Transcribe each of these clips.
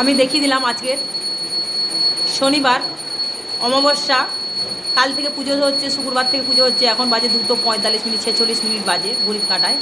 আমি দেখিয়ে দিলাম আজকের শনিবার, অমাবস্যা, কাল থেকে পুজো হচ্ছে, শুক্রবার থেকে পুজো হচ্ছে, এখন বাজে দুটো পঁয়তাল্লিশ মিনিট, ছেচল্লিশ মিনিট বাজে গরিব কাটায়।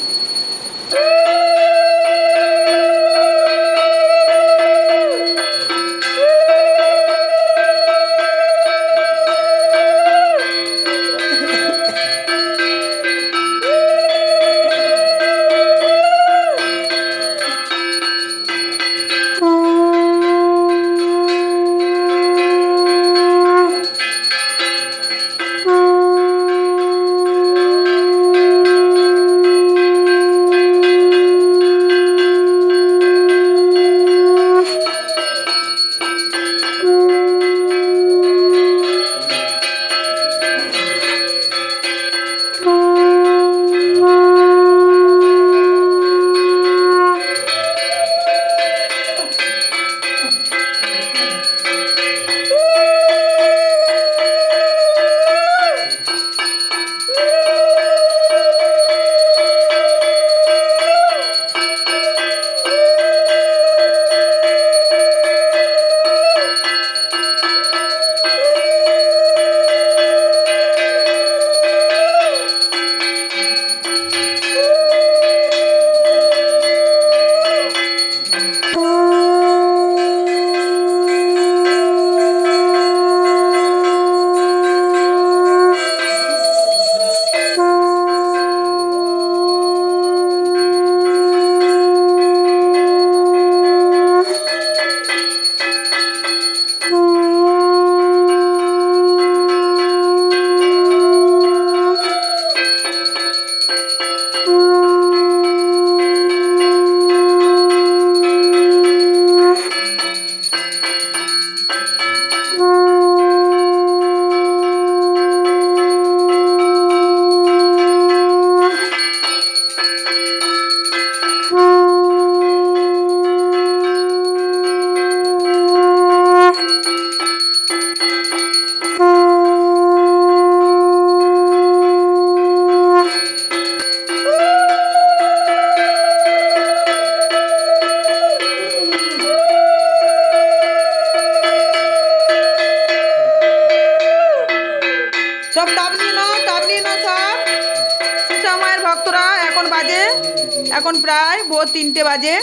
এখন প্রায় ভোর তিনটে বাজে।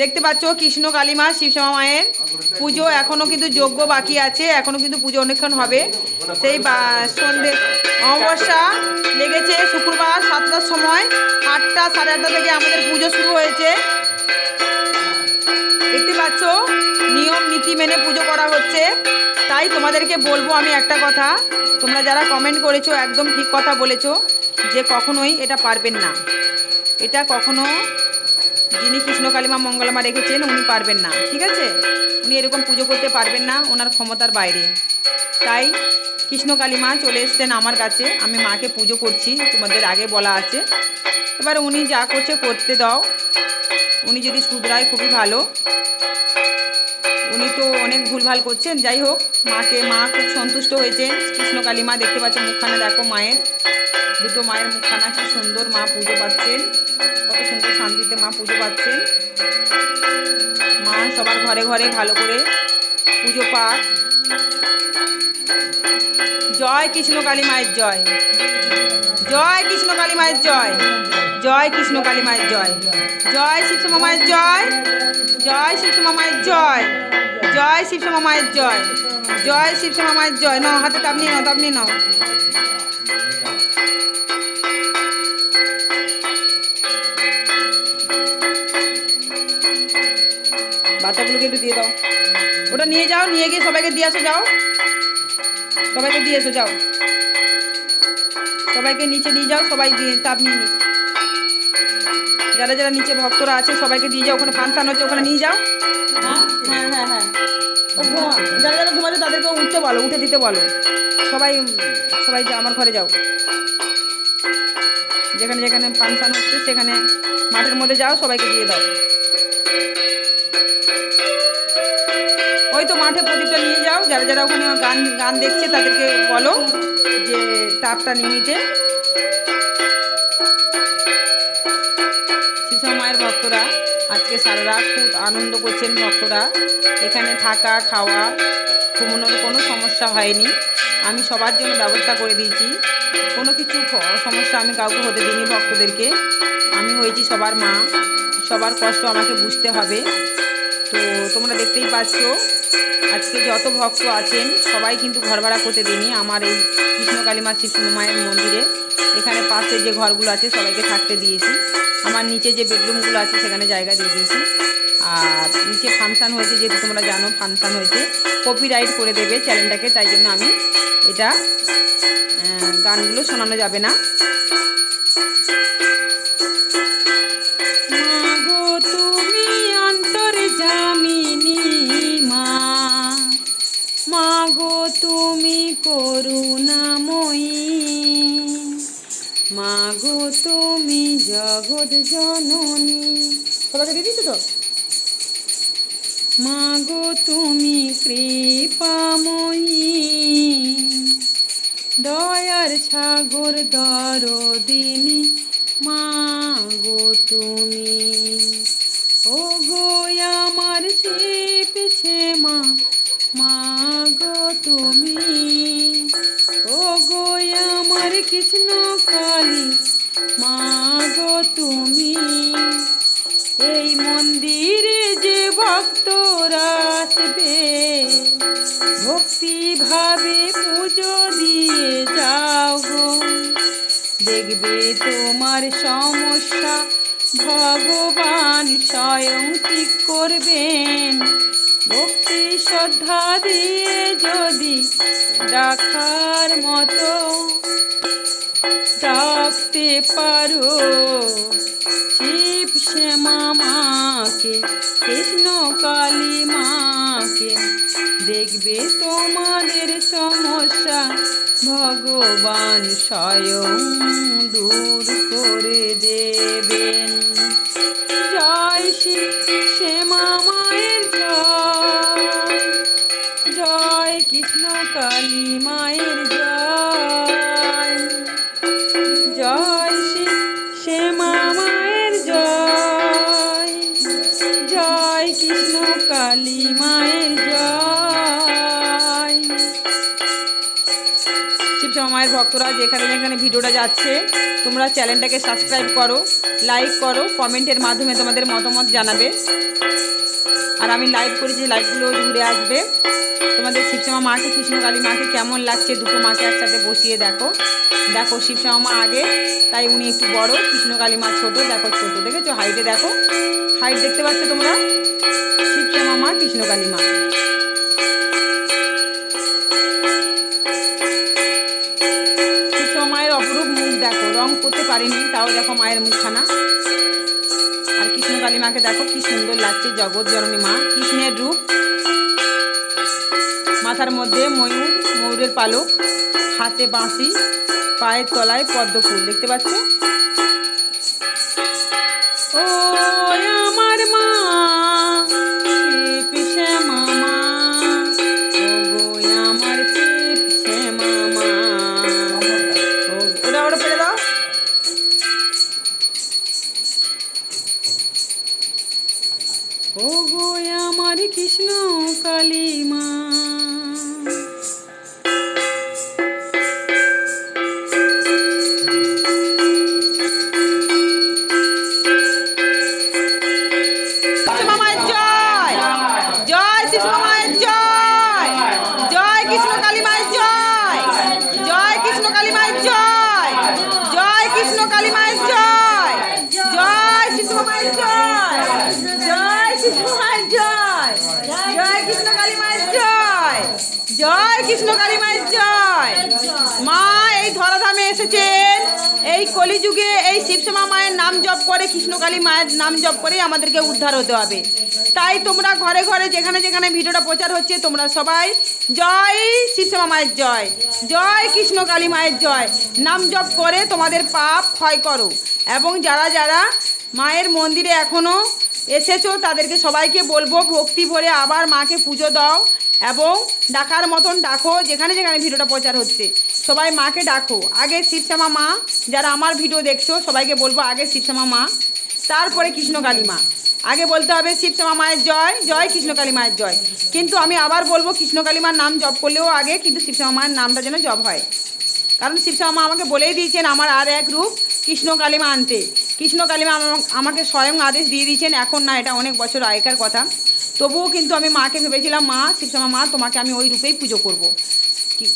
দেখতে পাচ্ছ কৃষ্ণ কালীমা শিবশ্যামা মায়ের পুজো। এখনও কিন্তু যজ্ঞ বাকি আছে এখনও কিন্তু পুজো অনেকক্ষণ হবে। সেই সন্ধে, অমাবস্যা লেগেছে শুক্রবার সাতটার সময়। আটটা, সাড়ে আটটা থেকে আমাদের পুজো শুরু হয়েছে। দেখতে পাচ্ছ, নিয়ম, নীতি মেনে পুজো করা হচ্ছে। তাই তোমাদেরকে বলব আমি একটা কথা। তোমরা যারা কমেন্ট করেছ, একদম ঠিক কথা বলেছ যে কখনোই এটা পারবেন না। এটা কখনো যিনি কৃষ্ণ কালিমা মঙ্গলমা রেখেছেন, উনি পারবেন না, ঠিক আছে? উনি এরকম পুজো করতে পারবেন না, ওনার ক্ষমতার বাইরে। তাই কৃষ্ণ কালিমা চলে এসছেন আমার কাছে, আমি মাকে পুজো করছি, তোমাদের আগে বলা আছে। এবার উনি যা করছে, করতে দাও। উনি যদি শুধরায়, খুবই ভালো। উনি তো অনেক ভুলভাল করছেন। যাই হোক, মাকে, মা খুব সন্তুষ্ট হয়েছেন। কৃষ্ণকালী মা দেখতে পাচ্ছেন মুখখানা, দেখো মায়ের। দুটো মায়ের মুখখানা, কি সুন্দর মা পুজো পাচ্ছেন। কত সুন্দর শান্তিতে মা পুজো পাচ্ছেন। মা সবার ঘরে ঘরে ভালো করে পুজো পাক জয় কৃষ্ণ কালী মায়ের জয়। জয় কৃষ্ণ কালী মায়ের জয়। জয় কৃষ্ণ কালী মায়ের জয়। জয় শিবশ্যামা মায়ের জয়। জয় শিবশ্যামা মায়ের জয়। জয় শিবশ্যামা মায়ের জয়। জয় শিবশ্যামা মায়ের জয়। নাও, হাতে তাপ নিয়ে নাও, তাপ নিয়ে নাও। বাচ্চাগুলোকে একটু দিয়ে দাও। ওটা নিয়ে যাও, নিয়ে গিয়ে সবাইকে দিয়ে আসো, যাও। সবাইকে দিয়ে এসো, যাও। সবাইকে নিচে নিয়ে যাও, সবাই দিয়ে তাপ নিয়ে নিক। যারা যারা নিচে ভক্তরা আছে, সবাইকে দিয়ে যাও, ওখানে ফাংশন হচ্ছে, ওখানে নিয়ে যাও। হ্যাঁ হ্যাঁ হ্যাঁ হ্যাঁ। যারা যারা ঘুমাচ্ছে তাদেরকে উঠতে বলো, উঠে দিতে বলো। সবাই সবাই আমার ঘরে যাও। যেখানে যেখানে ফাংশন হচ্ছে, সেখানে মাঠের মধ্যে যাও, সবাইকে দিয়ে দাও। ওই তো মাঠে প্রদীপটা নিয়ে যাও, যারা যারা ওখানে গান গান দেখছে তাদেরকে বলো যে তাপটা নিয়ে নিতে আজকে সারা রাত খুব আনন্দ করছেন ভক্তরা। এখানে থাকা, খাওয়া, ঘুমানোর কোনো সমস্যা হয়নি। আমি সবার জন্য ব্যবস্থা করে দিয়েছি। কোনো কিছু সমস্যা আমি কাউকে হতে দিইনি ভক্তদেরকে। আমি হয়েছি সবার মা। সবার কষ্ট আমাকে বুঝতে হবে। তো তোমরা দেখতেই পাচ্ছ আজকে যত ভক্ত আছেন, সবাই কিন্তু ঘর ভাড়া করতে দিইনি আমার এই কৃষ্ণ কালীমা শিশু মায়ের মন্দিরে। এখানে পাশে যে ঘরগুলো আছে, সবাইকে থাকতে দিয়েছি। আমার নিচে যে বেডরুমগুলো আছে, সেখানে জায়গা দিয়ে দিয়েছি। আর নিচে ফাংশান হয়েছে, যেহেতু তোমরা জানো, ফাংশান হয়েছে। কপিরাইট করে দেবে চ্যানেলটাকে, তাই জন্য আমি এটা গানগুলো শোনানো যাবে না। মাগো তুমি করুণাময়ী। মাগো তুমি জগৎ জননী। সবাইকে দিয়ে তো? মাগো তুমি কৃপাময়ী। দয়ার সাগর দরদিনী মাগো তুমি ও গো আমার শিপ মা। মাগো তুমি। ও আমার কৃষ্ণ কালী, মাগো তুমি। এই মন্দিরে যে ভক্তরা আসবে ভক্তি ভাবে পুজো দিয়ে যাও গো। দেখবে তোমার সমস্যা, ভগবান স্বয়ং ঠিক করবেন। ভক্তি শ্রদ্ধা দিয়ে যদি দেখার মতো ডাকতে পারো শিব শ্যামা মাকে কৃষ্ণ কালী মাকে দেখবে তোমাদের সমস্যা। ভগবান স্বয়ং দূর করে দেবেন। জয় শ্রী শ্যামা মায়ের জয়। জয় কৃষ্ণ কালী ভক্তরা যেখানে যেখানে ভিডিওটা যাচ্ছে, তোমরা চ্যানেলটাকে সাবস্ক্রাইব করো লাইক করো কমেন্টের মাধ্যমে তোমাদের মতামত জানাবে। আর আমি লাইভ করেছি লাইভগুলো ঘুরে আসবে। তোমাদের শিবশ্যামা মাকে, কৃষ্ণকালী মাকে কেমন লাগছে দুটো মাকে একসাথে বসিয়ে দেখো। দেখো শিবশ্যামা মা আগে, তাই উনি একটু বড়, কৃষ্ণকালী মা ছোট, দেখো ছোট, দেখেছ? হাইটে দেখো। হাইট দেখতে পাচ্ছ তোমরা? শিবশ্যামা মা, কৃষ্ণকালী মা। রং করতে পারিনি, তাও দেখো মায়ের মুখখানা। আর কৃষ্ণকালী মাকে দেখো কি সুন্দর লাগছে, জগৎ জননী মা, কৃষ্ণের রূপ। মাথার মধ্যে ময়ূর, ময়ূরের পালক, হাতে বাঁশি, পায়ের তলায় পদ্ম ফুল দেখতে পাচ্ছ? ও ও গো আমার কৃষ্ণ কালী মা জয় কৃষ্ণ কালী মায়ের জয়। মা, এই ধরাধামে এসেছেন। এই কলিযুগে এই শিবশ্যামা মায়ের নাম জপ করে কৃষ্ণকালী মায়ের নাম জপ করেই আমাদেরকে উদ্ধার হতে হবে। তাই তোমরা ঘরে ঘরে, যেখানে যেখানে ভিডিওটা প্রচার হচ্ছে, তোমরা সবাই জয় শিবশ্যামা মায়ের জয় জয় কৃষ্ণকালী মায়ের জয়। নাম জপ করে তোমাদের পাপ ক্ষয় করো। এবং যারা যারা মায়ের মন্দিরে এখনও এসেছ, তাদেরকে সবাইকে বলব, ভক্তি ভরে আবার মাকে পুজো দাও। এবং ডাকার মতন ডাকো, যেখানে যেখানে ভিডিওটা প্রচার হচ্ছে। সবাই মাকে ডাকো। আগে শিবশ্যামা মা, যারা আমার ভিডিও দেখছ, সবাইকে বলব আগে শিবশ্যামা মা, তারপরে কৃষ্ণকালী মা আগে বলতে হবে শিবশ্যামা মায়ের জয় জয় কৃষ্ণকালী মায়ের জয়। কিন্তু আমি আবার বলব কৃষ্ণকালী মার নাম জপ করলেও আগে কিন্তু শিবশ্যামা মায়ের নামটা যেন জপ হয়। কারণ শিবশ্যামা মা আমাকে বলেই দিয়েছেন, আমার আর এক রূপ, কৃষ্ণ কালিমা আনতে। কৃষ্ণ কালিমা আমাকে স্বয়ং আদেশ দিয়ে দিয়েছেন, এখন না, এটা অনেক বছর আগেকার কথা। তবুও কিন্তু আমি মাকে ভেবেছিলাম, মা, শিবশ্যামা মা, তোমাকে আমি ওই রূপেই পুজো করব।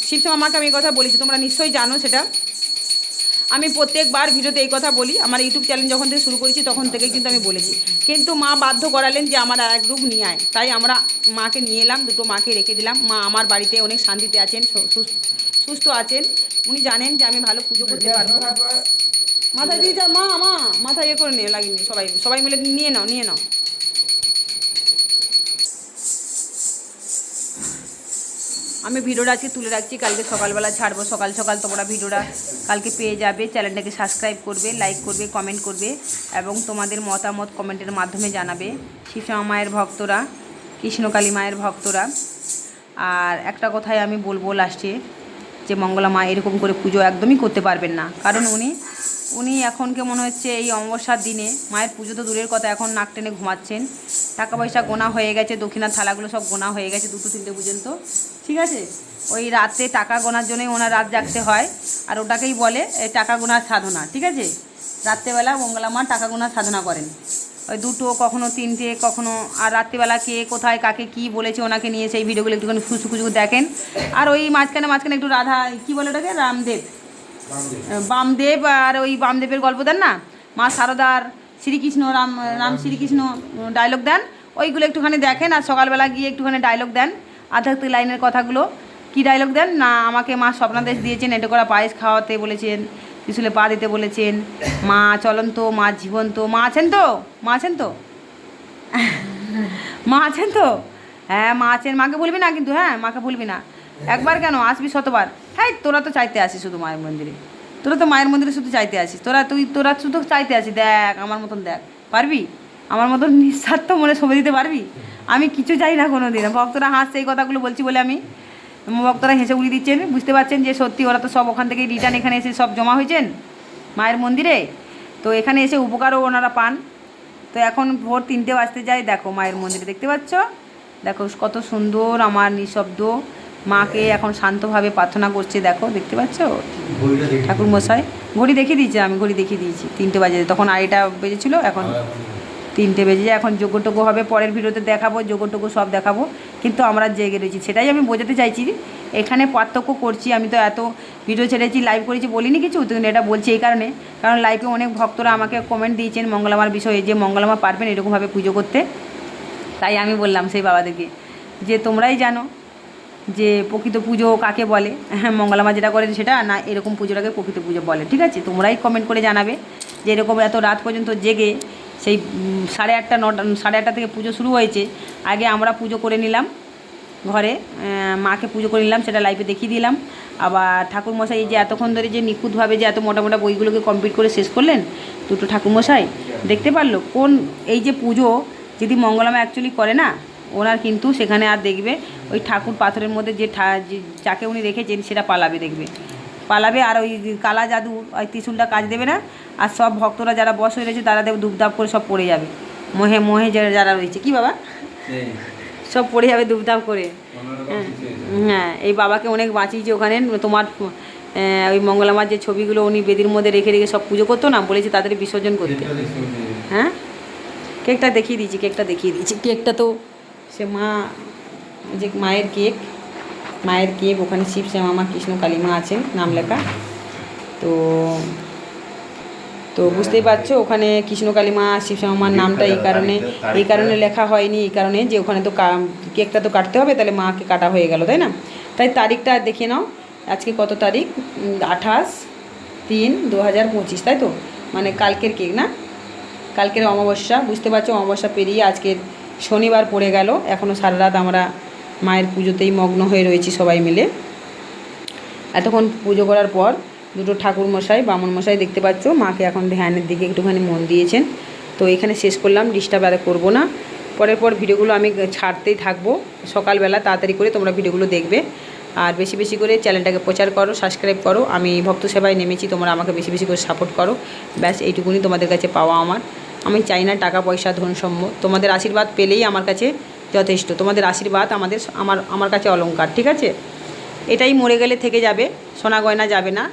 শিবশ্যামা মাকে আমি এই কথা বলেছি, তোমরা নিশ্চয়ই জানো সেটা। আমি প্রত্যেকবার ভিডিওতে এই কথা বলি, আমার ইউটিউব চ্যানেল যখন থেকে শুরু করেছি, তখন থেকে কিন্তু আমি বলেছি। কিন্তু মা বাধ্য করালেন যে আমার আর এক রূপ নিয়ে আয়। তাই আমরা মাকে নিয়ে এলাম, দুটো মাকে রেখে দিলাম। মা আমার বাড়িতে অনেক শান্তিতে আছেন সুস্থ আছেন। উনি জানেন যে আমি ভালো পুজো করতে পারব। মাথায় দিয়ে যা, মা মা, মাথায় ইয়ে করে নিয়ে লাগিনি সবাই সবাই মিলে নিয়ে নাও নিয়ে নাও। আমি ভিডিওটা আজকে তুলে রাখছি, কালকে সকালবেলা ছাড়বো। সকাল সকাল তোমরা ভিডিওটা কালকে পেয়ে যাবে। চ্যানেলটাকে সাবস্ক্রাইব করবে লাইক করবে কমেন্ট করবে এবং তোমাদের মতামত কমেন্টের মাধ্যমে জানাবে। শিবশ্যামা মায়ের ভক্তরা, কৃষ্ণকালী মায়ের ভক্তরা। আর একটা কথাই আমি বলব লাস্টে যে মঙ্গলা মা এরকম করে পুজো একদমই করতে পারবেন না। কারণ উনি উনি এখনকে মনে হচ্ছে, এই অমাবস্যার দিনে মায়ের পুজো তো দূরের কথা, এখন নাক টেনে ঘুমাচ্ছেন। টাকা পয়সা গোনা হয়ে গেছে দক্ষিণার থালাগুলো সব গোনা হয়ে গেছে দুটো তিনটে পর্যন্ত ঠিক আছে? ওই রাতে টাকা গোনার জন্যই ওনার রাত জাগতে হয় আর ওটাকেই বলে এই টাকা গোনার সাধনা ঠিক আছে? রাত্রেবেলা মঙ্গলা মা টাকা গোনার সাধনা করেন। ওই দুটো কখনো তিনটে কখনো আর রাত্রিবেলা কে কোথায় কাকে কি বলেছে ওনাকে নিয়ে সেই ভিডিওগুলো একটুখানি খুচু খুচু দেখেন। আর ওই মাঝখানে মাঝখানে একটু রাধা কি বলে ওটাকে? রামদেব। বামদেব আর ওই বামদেবের গল্প দেন না? মা সারদার শ্রীকৃষ্ণ রাম রাম শ্রীকৃষ্ণ ডায়লগ দেন। ওইগুলো একটুখানি দেখেন আর সকালবেলা গিয়ে একটুখানি ডায়লগ দেন আধ্যাত্মিক লাইনের কথাগুলো। কি ডায়লগ দেন? না, আমাকে মা স্বপ্নাদেশ দিয়েছেন, এটা করা পায়েস খাওয়াতে বলেছেন, ত্রিশুলে পা দিতে বলেছেন। মা চলন্ত, মা জীবন্ত, মা আছেন তো? মা আছেন তো? মা আছেন তো? হ্যাঁ মা আছেন। মাকে বলবি না কিন্তু হ্যাঁ মাকে বলবি না। একবার কেন? আসবি শতবার। হ্যাঁ তোরা তো চাইতে আসিস শুধু মায়ের মন্দিরে। তোরা তো মায়ের মন্দিরে শুধু চাইতে আসিস। তোরা তুই, তোরা শুধু চাইতে আসিস, দেখ, আমার মতন দেখ। পারবি? আমার মতন নিঃস্বার্থ মনে সবে দিতে পারবি? আমি কিছু চাই না কোনো দিন ভক্তরা হাসছে, এই কথাগুলো বলছি বলে আমি ভক্তরা হেসে উড়িয়ে দিচ্ছেন। বুঝতে পারছেন যে সত্যি ওরা তো সব ওখান থেকে রিটার্ন এখানে এসে সব জমা হয়েছেন মায়ের মন্দিরে? তো এখানে এসে উপকারও ওনারা পান। তো এখন ভোর তিনটে বাজতে যায়। দেখো মায়ের মন্দিরে দেখতে পাচ্ছ? দেখো কত সুন্দর আমার নিঃশব্দ মাকে এখন শান্তভাবে প্রার্থনা করছে দেখো দেখতে পাচ্ছ? ঠাকুর মশাই ঘড়ি দেখিয়ে দিয়েছে আমি ঘড়ি দেখিয়ে দিয়েছি তিনটে বাজে তখন আড়াইটা বেজেছিল এখন তিনটে বেজে যায় এখন যোগ্যটুকু হবে পরের ভিডিওতে দেখাবো যোগ্যটুকু সব দেখাবো কিন্তু আমরা জেগে রয়েছি সেটাই আমি বোঝাতে চাইছি এখানে পার্থক্য করছি আমি তো এত ভিডিও ছেড়েছি লাইভ করেছি বলিনি কিছু কিন্তু এটা বলছি এই কারণে কারণ লাইভে অনেক ভক্তরা আমাকে কমেন্ট দিয়েছেন মঙ্গলামার বিষয়ে যে মঙ্গলামা পারবেন এরকমভাবে পুজো করতে তাই আমি বললাম সেই বাবাদেরকে যে তোমরাই জানো যে প্রকৃত পুজো কাকে বলে? হ্যাঁ মঙ্গলামা যেটা করেন সেটা, না এরকম পুজোটাকে প্রকৃত পুজো বলে, ঠিক আছে? তোমরাই কমেন্ট করে জানাবে যে এরকম এত রাত পর্যন্ত জেগে সেই সাড়ে আটটা, নটা সাড়ে আটটা থেকে পুজো শুরু হয়েছে, আগে আমরা পুজো করে নিলাম ঘরে মাকে পুজো করে নিলাম, সেটা লাইভে দেখিয়ে দিলাম। আবার ঠাকুরমশাই যে এতক্ষণ ধরে যে নিখুঁতভাবে যে এত মোটা মোটা বইগুলোকে কমপ্লিট করে শেষ করলেন, দুটো ঠাকুরমশাই, দেখতে পারল? কোন, এই যে পুজো, যদি মঙ্গলামা অ্যাকচুয়ালি করে না ওনার কিন্তু সেখানে আর দেখবে ওই ঠাকুর পাথরের মধ্যে যে ঠা- যে যাকে উনি রেখেছেন সেটা পালাবে দেখবে। পালাবে আর ওই কালা জাদু ওই ত্রিশুলটা কাজ দেবে না আর সব ভক্তরা যারা বস হয়ে রয়েছে তারা দেখবে ধূপধাপ করে সব পড়ে যাবে। মোহে মোহে যারা যারা রয়েছে। কি বাবা? সব পড়ে যাবে ধূপধাপ করে। হ্যাঁ। হ্যাঁ এই বাবাকে অনেক বাঁচিয়েছে ওখানে। তোমার ওই মঙ্গলামার যে ছবিগুলো উনি বেদির মধ্যে রেখে রেখে সব পুজো করতো না বলেছে তাদের বিসর্জন করতে। হ্যাঁ? কেকটা দেখিয়ে দিয়েছি কেকটা দেখিয়ে দিয়েছি। কেকটা তো সে মা যে মায়ের কেক মায়ের কেক ওখানে শিব শ্যামা মা কৃষ্ণ কালীমা আছেন নাম লেখা। তো তো বুঝতেই পারছ ওখানে কৃষ্ণ কালীমা শিব শ্যামা মার নামটা এই কারণে এই কারণে লেখা হয়নি এই কারণে যে ওখানে তো কেকটা তো কাটতে হবে তাহলে মাকে কাটা হয়ে গেল তাই না? তাই তারিখটা দেখে নাও আজকে কত তারিখ? আঠাশ তিন দু হাজার পঁচিশ তাই তো? মানে কালকের কেক না? কালকের অমাবস্যা বুঝতে পারছ অমাবস্যা পেরিয়ে আজকের শনিবার পড়ে গেল। এখনও সারা রাত আমরা মায়ের পুজোতেই মগ্ন হয়ে রয়েছি সবাই মিলে। এতক্ষণ পুজো করার পর দুটো ঠাকুর মশাই বামন মশাই দেখতে পাচ্ছ, মাকে এখন ধ্যানের দিকে একটুখানি মন দিয়েছেন। তো এখানে শেষ করলাম, ডিস্টার্ব আর করব না। পরের পর ভিডিওগুলো আমি ছাড়তেই থাকব। সকালবেলা তাড়াতাড়ি করে তোমরা ভিডিওগুলো দেখবে। আর বেশি বেশি করে চ্যানেলটাকে প্রচার করো, সাবস্ক্রাইব করো। আমি ভক্ত সেবায় নেমেছি, তোমরা আমাকে বেশি বেশি করে সাপোর্ট করো। ব্যাস, এইটুকুনি তোমাদের কাছে পাওয়া আমার। আমি চাই না টাকা পয়সা ধন সম্ভব তোমাদের আশীর্বাদ পেলেই আমার কাছে যথেষ্ট। তোমাদের আশীর্বাদ আমাদের আমার আমার কাছে অলংকার ঠিক আছে? এটাই মরে গেলে থেকে যাবে সোনা গয়না যাবে না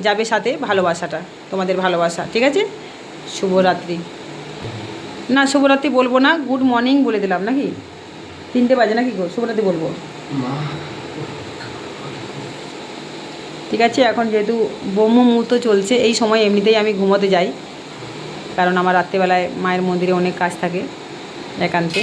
যাবে সাথে ভালোবাসাটা তোমাদের ভালোবাসা ঠিক আছে? শুভরাত্রি। না শুভরাত্রি বলব না গুড মর্নিং বলে দিলাম নাকি? তিনটে বাজে নাকি গো? শুভরাত্রি বলব। ঠিক আছে এখন যেহেতু ব্রহ্ম মুহূর্ত চলছে এই সময় এমনিতেই আমি ঘুমোতে যাই। কারণ আমার রাত্রিবেলায় মায়ের মন্দিরে অনেক কাজ থাকে একান্তে।